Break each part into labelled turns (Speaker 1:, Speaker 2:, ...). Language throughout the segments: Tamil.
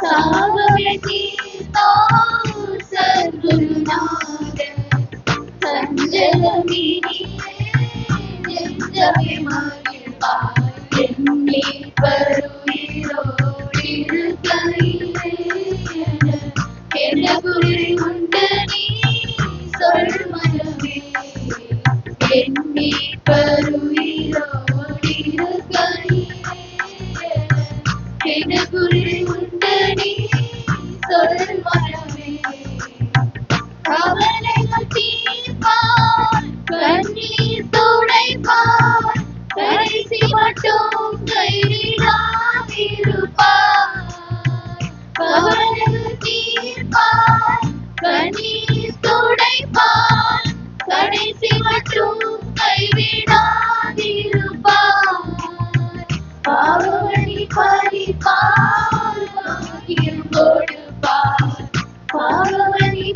Speaker 1: സാവകതി സർവനാഥ സഞ്ജലമിനി ജഗമഗി പാടി പരുയിരോടിരുകൈ എന്ന പുരി துடைப்பார் கடைசி மட்டும் கைவிடாதிருப்பார். பாவமணி பறிப்பார் கொடுப்பார். பாவமணி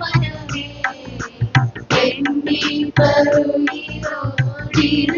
Speaker 1: மனமே. எண்ணி பருகியோடிரு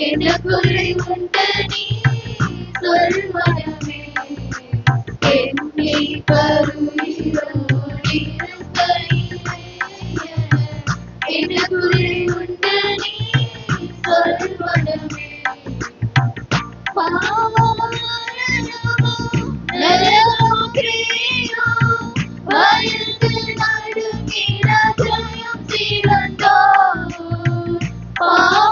Speaker 1: என்ன குறை உண்டு நீ சொல் மனமே என்னை என்ன குறை உண்டு நீ Oh.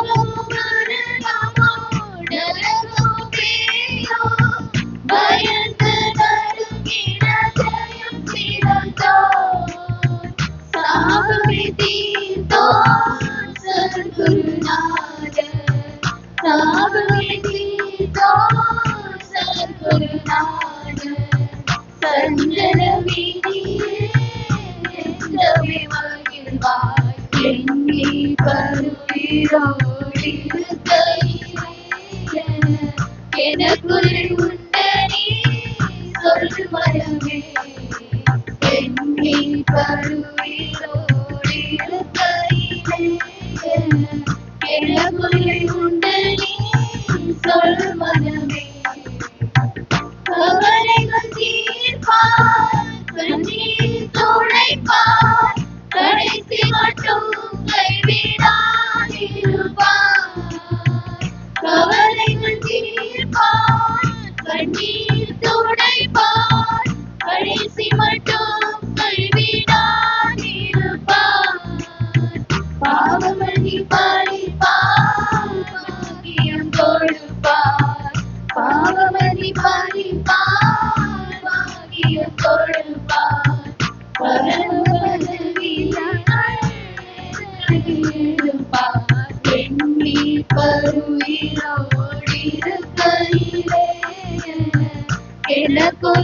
Speaker 1: எனக்குள் உண்டனே சொல் மரமே. என்னை பருவிலோடு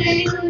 Speaker 1: Hallelujah.